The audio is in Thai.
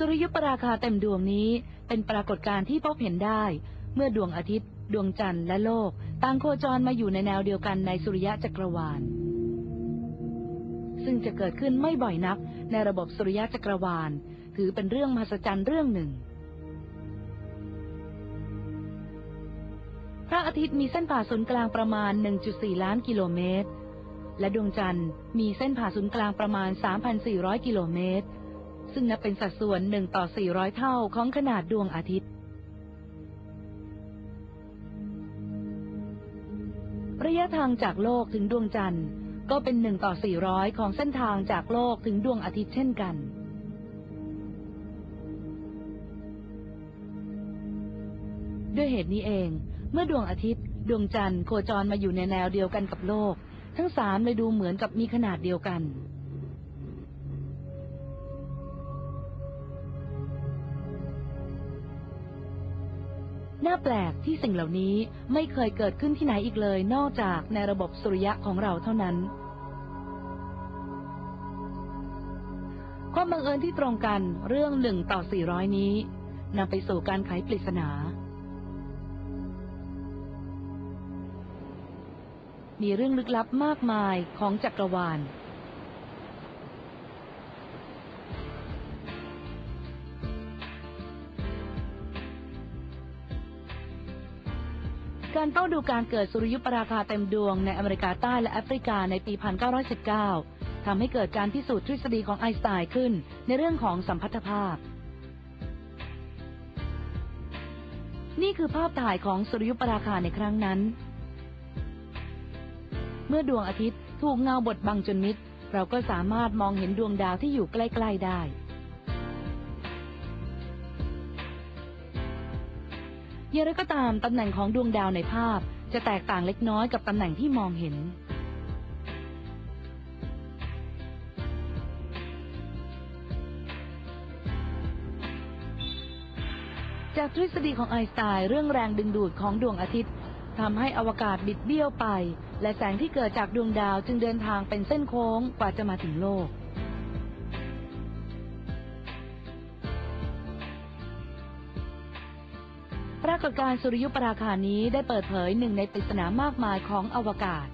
สุริยุปราคาเต็มดวงนี้เป็นปรากฏการณ์ที่พบเห็นได้ เมื่อดวงอาทิตย์ ดวงจันทร์และโลกต่างโคจรมาอยู่ในแนวเดียวกันในสุริยะจักรวาล ซึ่งจะเกิดขึ้นไม่บ่อยนักในระบบสุริยะจักรวาล ถือเป็นเรื่องมหัศจรรย์เรื่องหนึ่ง พระอาทิตย์มีเส้นผ่าศูนย์กลางประมาณ 1.4 ล้านกิโลเมตร และดวงจันทร์มีเส้นผ่าศูนย์กลางประมาณ 3,400 กิโลเมตร ซึ่งนับเป็นสัดส่วน 1 ต่อ 400 เท่าของขนาดดวงอาทิตย์ ระยะทางจากโลกถึงดวงจันทร์ ก็เป็น 1 ต่อ 400 ของเส้นทางจากโลกถึงดวงอาทิตย์เช่นกันด้วยเหตุนี้เอง เมื่อดวงอาทิตย์ ดวงจันทร์โคจรมาอยู่ในแนวเดียวกันกับโลก ทั้งสามเลยดูเหมือนกับมีขนาดเดียวกัน น่าแปลกที่สิ่งเหล่านี้ไม่เคยเกิดขึ้นที่ไหนอีกเลยนอกจากในระบบสุริยะของเราเท่านั้น ความบังเอิญที่ตรงกันเรื่องหนึ่งต่อสี่ร้อยนี้นำไปสู่การไขปริศนา มีเรื่องลึกลับมากมายของจักรวาล การเฝ้าดูการเกิดสุริยุปราคาเต็มดวงในอเมริกาใต้และแอฟริกาในปี 1919 ทำให้เกิดการพิสูจน์ทฤษฎีของไอน์สไตน์ขึ้นในเรื่องของสัมพัทธภาพ นี่คือภาพถ่ายของสุริยุปราคาในครั้งนั้น เมื่อดวงอาทิตย์ถูกเงาบดบังจนมิด เราก็สามารถมองเห็นดวงดาวที่อยู่ใกล้ ๆ ได้ อย่างไรก็ตามตำแหน่งของดวงดาวในภาพ จะแตกต่างเล็กน้อยกับตำแหน่งที่มองเห็น จากทฤษฎีของไอน์สไตน์เรื่องแรงดึงดูดของดวงอาทิตย์ทำให้อวกาศบิดเบี้ยวไป และแสงที่เกิดจากดวงดาวจึงเดินทางเป็นเส้นโค้งกว่าจะมาถึงโลก รากฏการณ์สุริยุปราคานี้ได้เปิดเผยหนึ่งในปริศนามากมายของอวกาศ